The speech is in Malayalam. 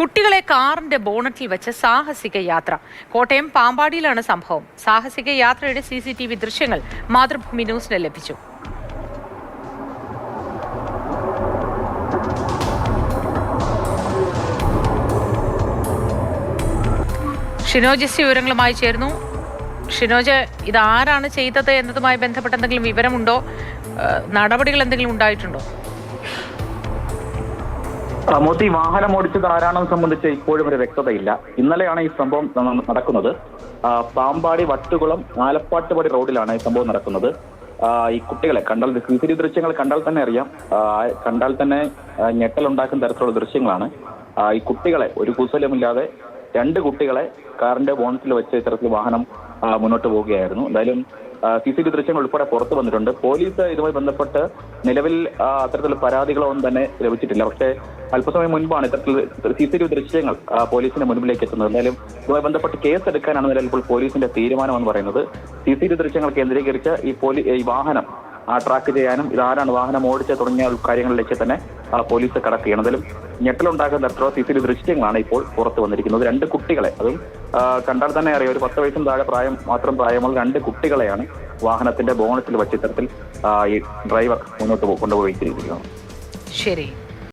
കുട്ടികളെ കാറിന്റെ ബോണറ്റിൽ വെച്ച് സാഹസിക യാത്ര. കോട്ടയം പാമ്പാടിയിലാണ് സംഭവം. സാഹസിക യാത്രയുടെ സി സി ടി വി ദൃശ്യങ്ങൾ മാതൃഭൂമി ന്യൂസിന് ലഭിച്ചു. ഷിനോജിസ് വിവരങ്ങളുമായി ചേർന്നു ഷിനോജ് ഇതാരാണ് ചെയ്തത് എന്നതുമായി ബന്ധപ്പെട്ട എന്തെങ്കിലും വിവരമുണ്ടോ നടപടികൾ എന്തെങ്കിലും ഉണ്ടായിട്ടുണ്ടോ? മോത്തി വാഹനം ഓടിച്ചത് ആരാണെന്ന് സംബന്ധിച്ച് ഇപ്പോഴും ഒരു വ്യക്തതയില്ല. ഇന്നലെയാണ് ഈ സംഭവം നടക്കുന്നത്. പാമ്പാടി വട്ടുകുളം ആലപ്പാട്ടുപടി റോഡിലാണ് ഈ സംഭവം നടക്കുന്നത്. ഈ കുട്ടികളെ കണ്ടാൽ സി സി ദൃശ്യങ്ങൾ കണ്ടാൽ തന്നെ അറിയാം. കണ്ടാൽ തന്നെ ഞെട്ടലുണ്ടാക്കുന്ന തരത്തിലുള്ള ദൃശ്യങ്ങളാണ്. ഈ കുട്ടികളെ ഒരു കുശലമില്ലാതെ രണ്ട് കുട്ടികളെ കാറിന്റെ ബോണറ്റിൽ വെച്ച് ഇത്തരത്തിൽ വാഹനം മുന്നോട്ട് പോവുകയായിരുന്നു. എന്തായാലും സി സി ടി ദൃശ്യങ്ങൾ ഉൾപ്പെടെ പുറത്തു വന്നിട്ടുണ്ട്. പോലീസ് ഇതുമായി ബന്ധപ്പെട്ട് നിലവിൽ അത്തരത്തിലുള്ള പരാതികളോ ഒന്നും തന്നെ ലഭിച്ചിട്ടില്ല. പക്ഷെ അല്പസമയം മുൻപാണ് ഇത്തരത്തിൽ സി സി ടി വി ദൃശ്യങ്ങൾ പോലീസിന്റെ മുൻപിലേക്ക് എത്തുന്നത്. എന്തായാലും ഇതുമായി ബന്ധപ്പെട്ട് കേസ് എടുക്കാനാണ് നിലവിൽ ഇപ്പോൾ പോലീസിന്റെ തീരുമാനം എന്ന് പറയുന്നത്. സി സി ടി ദൃശ്യങ്ങൾ കേന്ദ്രീകരിച്ച് ഈ പോലീ ഈ വാഹനം ട്രാക്ക് ചെയ്യാനും ഇതാരാണ് വാഹനം ഓടിച്ച തുടങ്ങിയ കാര്യങ്ങളിലേക്ക് തന്നെ പോലീസ് കടക്ക് ചെയ്യണതിലും ഞെട്ടലുണ്ടാക്കുന്ന തരത്തിലുള്ള സി സി ടി ദൃശ്യങ്ങളാണ് ഇപ്പോൾ പുറത്തു വന്നിരിക്കുന്നത്. രണ്ട് കുട്ടികളെ അതും കണ്ടാൽ തന്നെ അറിയാം ഒരു പത്ത് വയസ്സിന് താഴെ പ്രായം മാത്രം പ്രായമുള്ള രണ്ട് കുട്ടികളെയാണ് വാഹനത്തിന്റെ ബോണറ്റിൽ വച്ചിത്തരത്തിൽ ഈ ഡ്രൈവർ മുന്നോട്ട് കൊണ്ടുപോയിരിക്കുന്നത് ശരി.